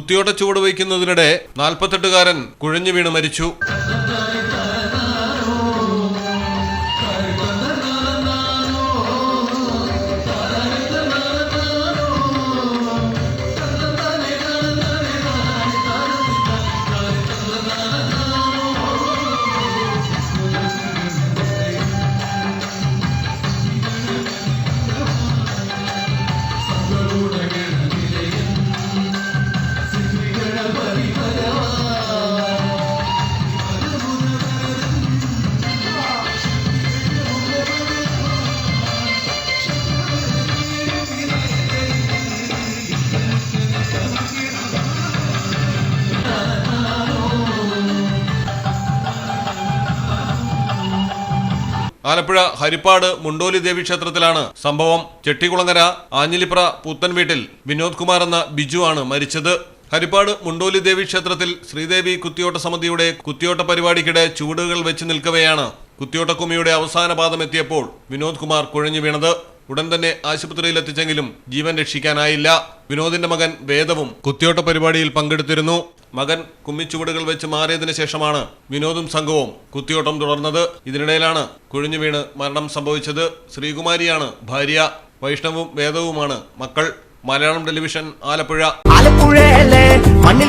കുത്തിയോട്ട ചുവട് വയ്ക്കുന്നതിനിടെ നാൽപ്പത്തെട്ടുകാരൻ കുഴഞ്ഞു വീണ് മരിച്ചു ആലപ്പുഴ ഹരിപ്പാട് മുണ്ടോലി ദേവി ക്ഷേത്രത്തിലാണ് സംഭവം. ചെട്ടികുളങ്ങര ആഞ്ഞിലിപ്ര പുത്തൻ വീട്ടിൽ വിനോദ് കുമാർ എന്ന ബിജു ആണ് മരിച്ചത്. ഹരിപ്പാട് മുണ്ടോലി ദേവി ക്ഷേത്രത്തിൽ ശ്രീദേവി കുത്തിയോട്ട സമിതിയുടെ കുത്തിയോട്ട പരിപാടിക്കിടെ ചൂടുകൾ വെച്ച് നിൽക്കവെയാണ് കുത്തിയോട്ടക്കുമിയുടെ അവസാന പാദം എത്തിയപ്പോൾ വിനോദ് കുമാർ കുഴഞ്ഞു വീണത്. ഉടൻ തന്നെ ആശുപത്രിയിൽ എത്തിച്ചെങ്കിലും ജീവൻ രക്ഷിക്കാനായില്ല. വിനോദിന്റെ മകൻ വേദവും കുത്തിയോട്ട പരിപാടിയിൽ പങ്കെടുത്തിരുന്നു. മകൻ കുമ്മിച്ചുവടുകൾ വെച്ച് മാറിയതിനു ശേഷമാണ് വിനോദും സംഘവും കുത്തിയോട്ടം തുടർന്നത്. ഇതിനിടയിലാണ് കുഴിഞ്ഞു വീണ് മരണം സംഭവിച്ചത്. ശ്രീകുമാരിയാണ് ഭാര്യ. വൈഷ്ണവും വേദവുമാണ് മക്കൾ. മലയാളം ടെലിവിഷൻ ആലപ്പുഴ. ആലപ്പുഴയിലെ മണ്ണിൽ